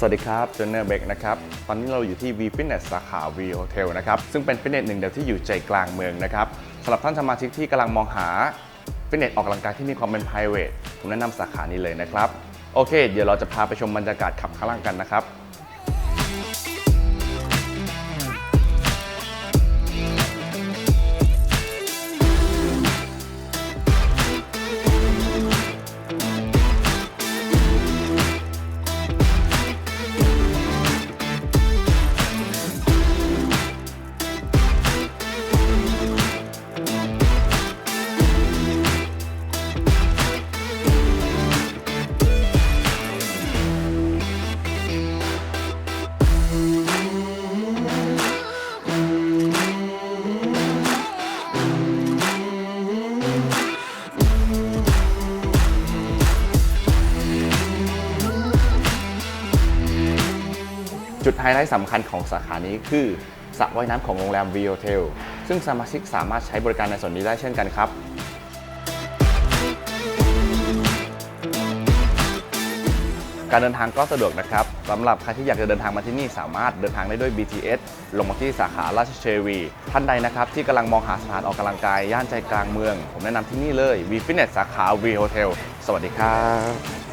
สวัสดีครับเจนเนอร์เบกนะครับ ตอนนี้เราอยู่ที่ V Fitness สาขา V Hotel นะครับ ซึ่งเป็นฟิตเนสหนึ่งเดียวที่อยู่ใจกลางเมืองนะครับสำหรับท่านสมาชิกที่กำลังมองหาฟิตเนสออกกำลังกายที่มีความเป็น private ผมแนะนำสาขานี้เลยนะครับ โอเค เดี๋ยวเราจะพาไปชมบรรยากาศขับข้างล่างกันนะครับ จุดไฮไลท์สำคัญของสาขานี้คือสระว่ายน้ำของโรงแรม V Hotel ซึ่งสมาชิกสามารถใช้บริการในส่วนนี้ได้เช่นกันครับ การเดินทางก็สะดวกนะครับสำหรับใครที่อยากจะเดินทางมาที่นี่สามารถเดินทางได้ด้วย BTS ลงมาที่สาขาราชเชวี ท่านใดนะครับที่กำลังมองหาสถานออกกำลังกาย ย่านใจกลางเมือง ผมแนะนำที่นี่เลย V Fitness สาขา V Hotel สวัสดีครับ